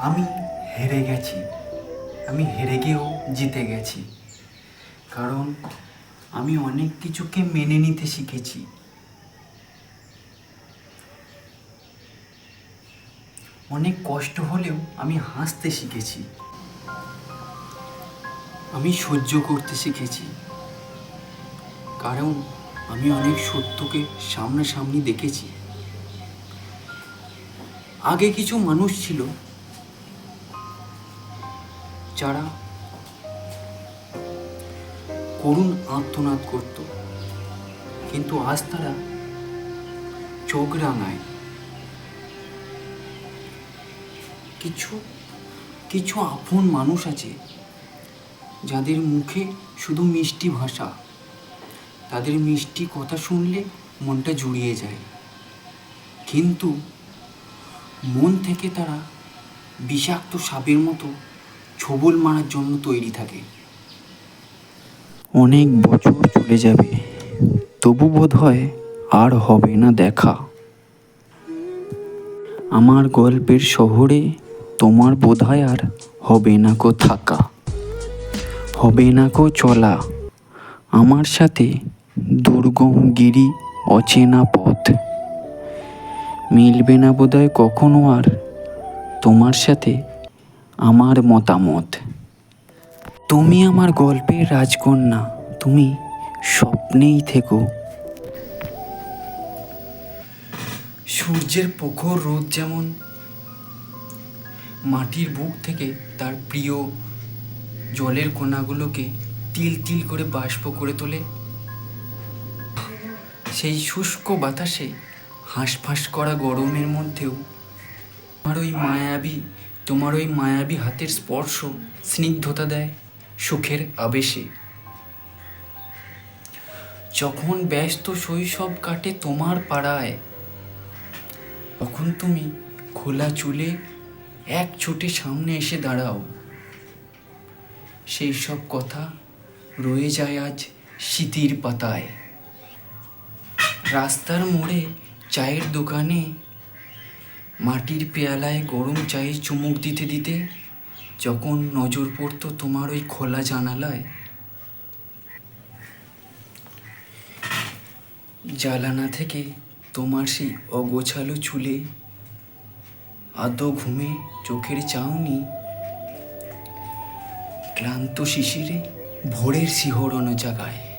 আমি হেরে গেছি। আমি হেরে গিয়েও জিতে গেছি। কারণ আমি অনেক কিছুকে মেনে নিতে শিখেছি। অনেক কষ্ট হলেও আমি হাসতে শিখেছি। আমি সহ্য করতে শিখেছি। কারণ আমি অনেক সত্যকে সামনাসামনি দেখেছি। আগে কিছু মানুষ ছিল যারা করুণ আত্মনাদ করত, কিন্তু আজ তারা চোখ রাঙায় কিছু কিছু আপন মানুষ আছে যাদের মুখে শুধু মিষ্টি ভাষা, তাদের মিষ্টি কথা শুনলে মনটা জুড়িয়ে যায়। কিন্তু মন থেকে তারা বিষাক্ত সাপের মতো ছবল মারার জন্য তৈরি থাকে। অনেক বছর চলে যাবে, তবু বোধ হয় আর হবে না দেখা। আমার গল্পের শহরে তোমার বোধ হয় আর হবে না কো থাকা। হবে না কো চলা। আমার সাথে দুর্গম গিরি অচেনা পথ। মিলবে না বোধহয় কখনো আর তোমার সাথে আমার মতামত। তুমি আমার গল্পের রাজকন্যা, তুমি স্বপ্নেই থেকো। সূর্যের প্রখর রোদ যেমন মাটির বুক থেকে তার প্রিয় জলের কণাগুলোকে তিল তিল করে বাষ্প করে তোলে, সেই শুষ্ক বাতাসে হাঁসফাঁস করা গরমের মধ্যেও তোমার ওই মায়াবী তোমার ওই মায়াবী হাতের স্পর্শ স্নিগ্ধতা দেয় সুখের আবেশে। যখন ব্যস্ত শৈশব কাটে তোমার পাড়ায়, তখন তুমি খোলা চুলে এক ছুটে সামনে এসে দাঁড়াও। সেই সব কথা রয়ে যায় আজ স্মৃতির পাতায়। রাস্তার মোড়ে চায়ের দোকানে মাটির পেয়ালায় গরম চায়ে চুমুক দিতে দিতে যখন নজর পড়তো তোমার ওই খোলা জানালায় জালানা থেকে তোমার সেই অগোছালো চুলে আদো ঘুমে চোখের চাউনি, ক্লান্ত শিশিরে ভোরের শিহরণ জাগায়।